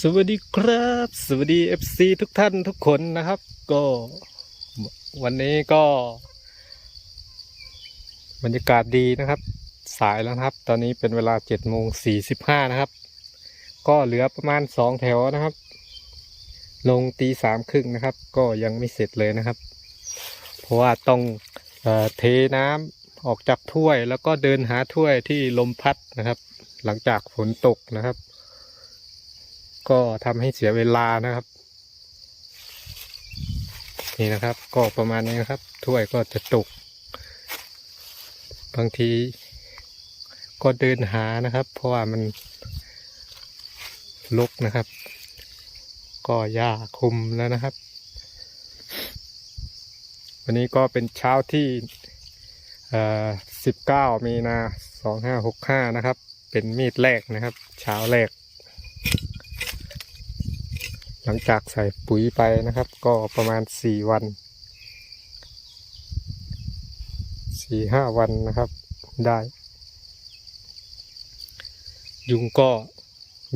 สวัสดีครับ สวัสดี FC ทุกท่านทุกคนนะครับ ก็วันนี้ก็ บรรยากาศดีนะครับ สายแล้วครับ ตอนนี้เป็นเวลา7โมง45นะครับ ก็เหลือประมาณสองแถวนะครับ ลงตีสามครึ่งนะครับ ก็ยังไม่เสร็จเลยนะครับ เพราะว่าต้องเอเทน้ำออกจากถ้วย แล้วก็เดินหาถ้วยที่ลมพัดนะครับ หลังจากฝนตกนะครับ ก็ทำให้เสียเวลานะครับ นี่นะครับ ก็ประมาณนี้นะครับ ถ้วยก็จะตก บางที ก็เดินหานะครับ เพราะว่ามันลกนะครับ ก็หญ้าคุมแล้วนะครับ วันนี้ก็เป็นเช้าที่19มีนา2565นะครับ เป็นมีดแรกนะครับ เช้าแรก หลังจากใส่ปุ๋ยไปนะครับ ก็ประมาณสี่วันสี่ห้าวันนะครับได้ ยุงก็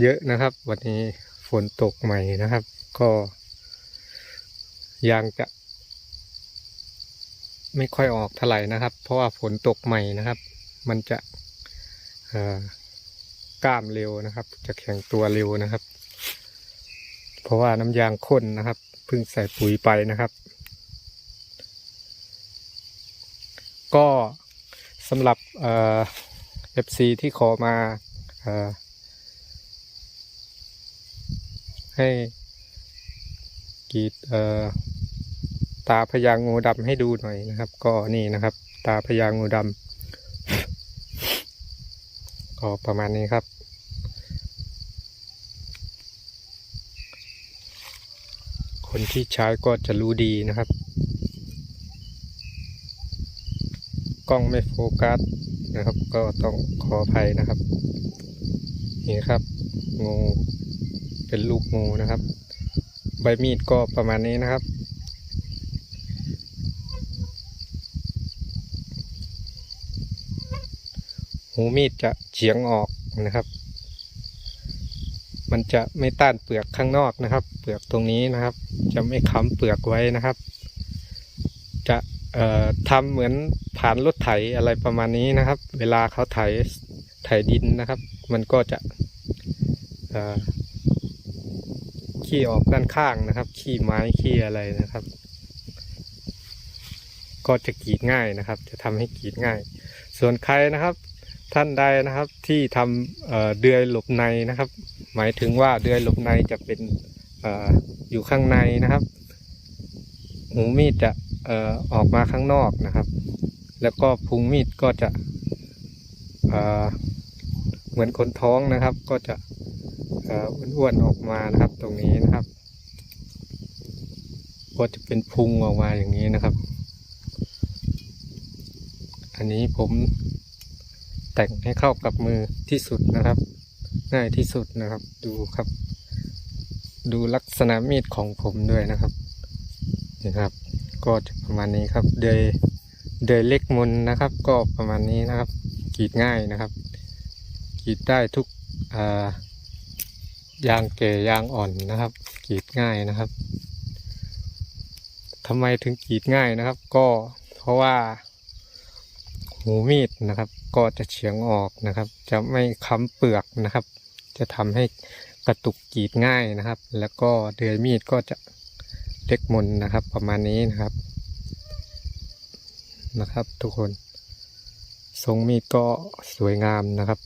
เยอะนะครับ วันนี้ฝนตกใหม่นะครับ ก็ยังจะ ไม่ค่อยออกเท่าไหร่นะครับ เพราะว่าฝนตกใหม่นะครับ มันจะกล้ามเร็วนะครับ จะแข็งตัวเร็วนะครับ เพราะว่าน้ำยางข้นนะครับเพิ่งใส่ปุ๋ยไปนะครับ ก็สำหรับเอฟซีที่ขอมาอให้กีดตาพญางูดำให้ดูหน่อยนะครับ ก็นี่นะครับ ตาพญางูดำก็ประมาณนี้ครับ คนที่ใช้ก็จะรู้ดีนะครับ กล้องไม่โฟกัสนะครับ ก็ต้องขออภัยนะครับนี่ครับงูเป็นลูกงูนะครับ ใบมีดก็ประมาณนี้นะครับหูมีดจะเฉียงออกนะครับ มันจะไม่ต้านเปลือกข้างนอกนะครับ เปลือกตรงนี้นะครับ จะไม่ค้ำเปลือกไว้นะครับ จะเอ่อทำเหมือนผ่านรถไถอะไรประมาณนี้นะครับ เวลาเขาไถไถดินนะครับ มันก็จะเอ่อขี้ออกด้านข้างนะครับ ขี้ไม้ขี้อะไรนะครับ ก็จะกรีดง่ายนะครับ จะทำให้กรีดง่าย ส่วนใครนะครับ ท่านใดนะครับที่ทำเอ่อเดือยหลบในนะครับ หมายถึงว่าเดือยหลบในจะเป็นออยู่ข้างในนะครับ หูมีดจะอออกมาข้างนอกนะครับ แล้วก็พุงมีดก็จะเเหมือนคนท้องนะครับ ก็จะอ้วนๆออกมานะครับ ตรงนี้นะครับ ก็จะเป็นพุงออกมาอย่างนี้นะครับ อันนี้ผมแต่งให้เข้ากับมือที่สุดนะครับ ง่ายที่สุดนะครับ ดูครับ ดูลักษณะมีดของผมด้วยนะครับนี่ครับ ก็จะประมาณนี้ครับ เดยเดยเล็กมนนะครับ ก็ประมาณนี้นะครับกรีดง่ายนะครับกรีดได้ทุกอ่ายางแก่ยางอ่อนนะครับกรีดง่ายนะครับทำไมถึงกรีดง่ายนะครับ ก็เพราะว่า หูมีดนะครับ ก็จะเฉียงออกนะครับ จะไม่ค้ำเปลือกนะครับ จะทำให้กระตุกกรีดง่ายนะครับ แล้วก็เดือยมีดก็จะเล็กมนนะครับ ประมาณนี้นะครับนะครับ ทุกคนทรงมีดก็สวยงามนะครับ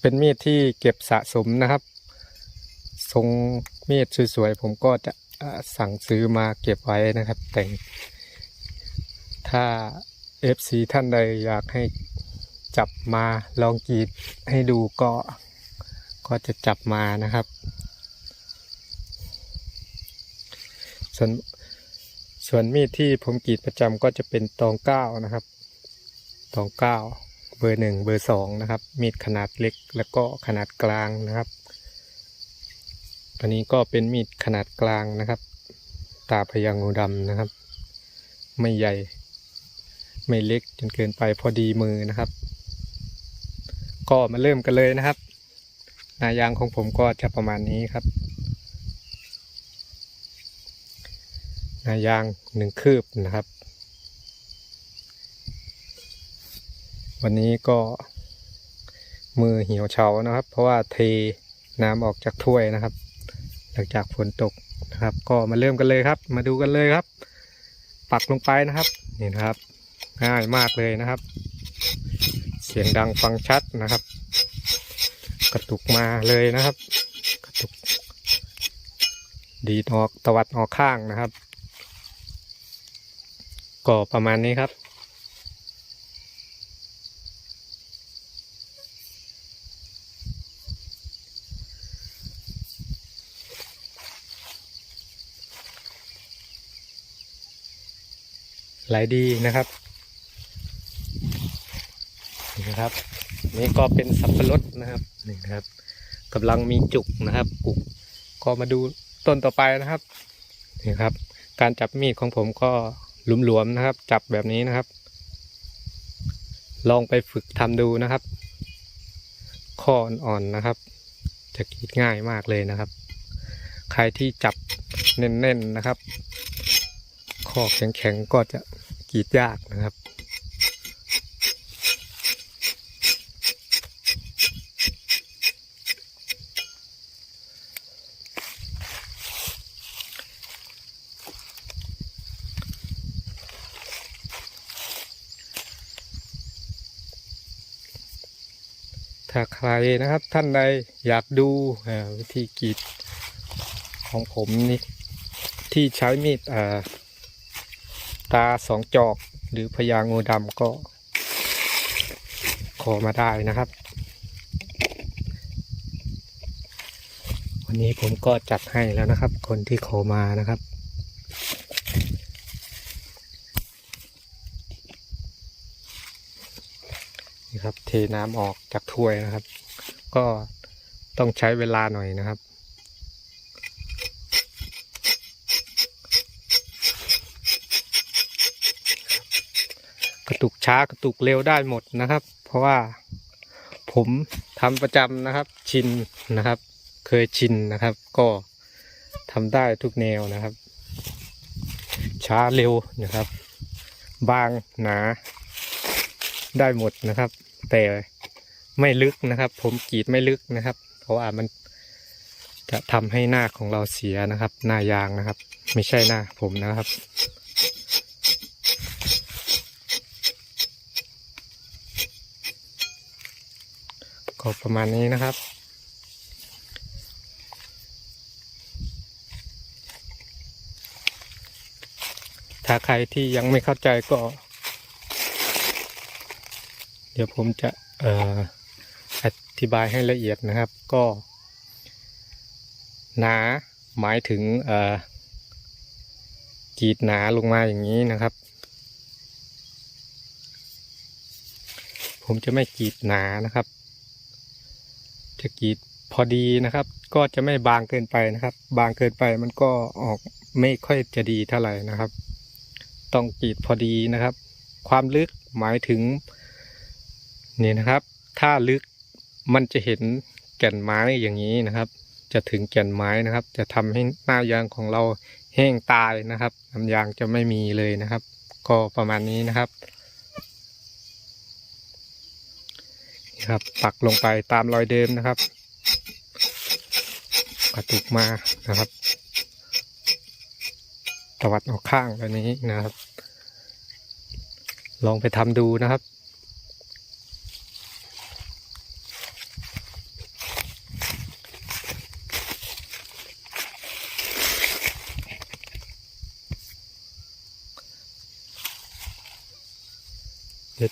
เป็นมีดที่เก็บสะสมนะครับ ทรงมีดสวยๆผมก็จะสั่งซื้อมาเก็บไว้นะครับ แต่ง ถ้า FC ท่านใดอยากให้จับมาลองกรีดให้ดูก็ก็จะจับมานะครับ ส่วนส่วนมีดที่ผมกรีดประจำก็จะเป็นตองเก้านะครับ ตองเก้าเบอร์หนึ่งเบอร์สองนะครับ มีดขนาดเล็กแล้วก็ขนาดกลางนะครับอันนี้ก็เป็นมีดขนาดกลางนะครับ ตาพยางงูดำนะครับ ไม่ใหญ่ ไม่เล็กจนเกินไปพอดีมือนะครับ ก็มาเริ่มกันเลยนะครับ นายางของผมก็จะประมาณนี้ครับ นายางหนึ่งคืบนะครับ วันนี้ก็มือเหี่ยวเฉานะครับ เพราะว่าเทน้ำออกจากถ้วยนะครับ หลังจากฝนตกนะครับ ก็มาเริ่มกันเลยครับ มาดูกันเลยครับ ปักลงไปนะครับ นี่นะครับ ง่ายมากเลยนะครับ เสียงดังฟังชัดนะครับ กระตุกมาเลยนะครับ กระตุก ดีออกตวัดออกข้างนะครับ ก็ประมาณนี้ครับไหลดีนะครับ นี่นะครับ นี่ก็เป็นสับปะรดนะครับนี่นะครับกำลังมีจุกนะครับกุกก็มาดูต้นต่อไปนะครับนี่ครับ การจับมีดของผมก็หลวมๆนะครับ จับแบบนี้นะครับ ลองไปฝึกทำดูนะครับ ข้ออ่อนๆนะครับ จะกรีดง่ายมากเลยนะครับ ใครที่จับแน่นๆนะครับ ข้อแข็งๆก็จะกรีดยากนะครับ ถ้าใครนะครับท่านใดอยากดูวิธีกรีดของผมนี่ที่ใช้มีดตาสองจอกหรือพญางูดำก็ขอมาได้นะครับ วันนี้ผมก็จัดให้แล้วนะครับ คนที่ขอมานะครับ ครับ เทน้ำออกจากถ้วยนะครับ ก็ต้องใช้เวลาหน่อยนะครับ กระตุกช้ากระตุกเร็วได้หมดนะครับ เพราะว่าผมทำประจำนะครับ ชินนะครับ เคยชินนะครับ ก็ทำได้ทุกแนวนะครับ ช้าเร็วนะครับ บางหนาได้หมดนะครับ แต่ไม่ลึกนะครับ ผมกรีดไม่ลึกนะครับ เพราะว่ามันจะทำให้หน้าของเราเสียนะครับ หน้ายางนะครับ ไม่ใช่หน้าผมนะครับ ก็ประมาณนี้นะครับถ้าใครที่ยังไม่เข้าใจก็ ดี๋ยวผมจะอธิบายให้ละเอียดนะครับก็ หนาหมายถึงกรีดหนาลงมาอย่างนี้นะครับ ผมจะไม่กรีดหนานะครับ จะกรีดพอดีนะครับ ก็จะไม่บางเกินไปนะครับ บางเกินไปมันก็ออกไม่ค่อยจะดีเท่าไหร่นะครับ ต้องกรีดพอดีนะครับ ความลึกหมายถึง นี่นะครับ ถ้าลึกมันจะเห็นแก่นไม้อย่างนี้นะครับ จะถึงแก่นไม้นะครับ จะทำให้หน้ายางของเราแห้งตายนะครับน้ำยางจะไม่มีเลยนะครับ ก็ประมาณนี้นะครับนี่ครับปักลงไปตามรอยเดิมนะครับกระตุกมานะครับตวัดออกข้างแบบนี้นะครับ ลองไปทำดูนะครับ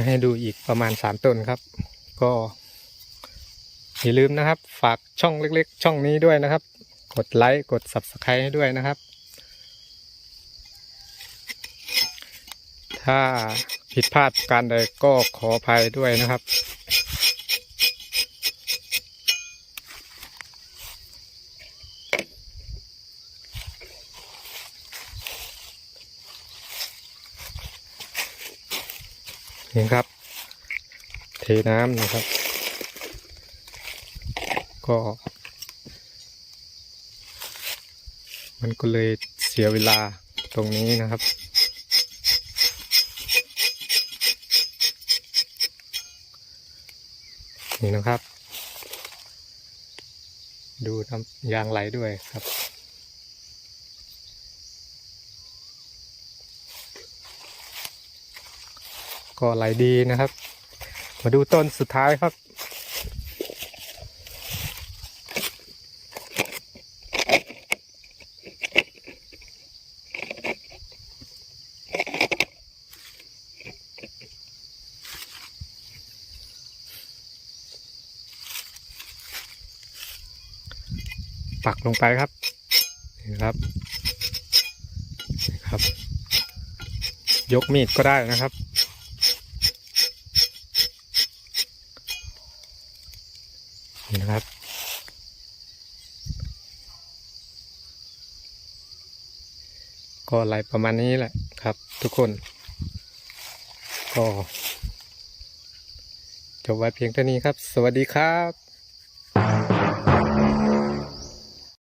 จะให้ดูอีกประมาณสามต้นครับ ก็อย่าลืมนะครับ ฝากช่องเล็กๆ ช่องนี้ด้วยนะครับ กดไลค์กด subscribe ให้ด้วยนะครับ ถ้าผิดพลาดการใดก็ขออภัยด้วยนะครับ นี่ครับ เทน้ำนะครับ ก็ มันก็เลยเสียเวลาตรงนี้นะครับนี่นะครับ ดูน้ำยางไหลด้วยครับ ก็ไหลดีนะครับ มาดูต้นสุดท้ายครับ ปักลงไปครับนี่ครับนี่ครับ ยกมีดก็ได้นะครับ นี่นะครับ ก็อะไรประมาณนี้แหละครับ ทุกคน ก็จบไว้เพียงเท่านี้ครับ สวัสดีครับ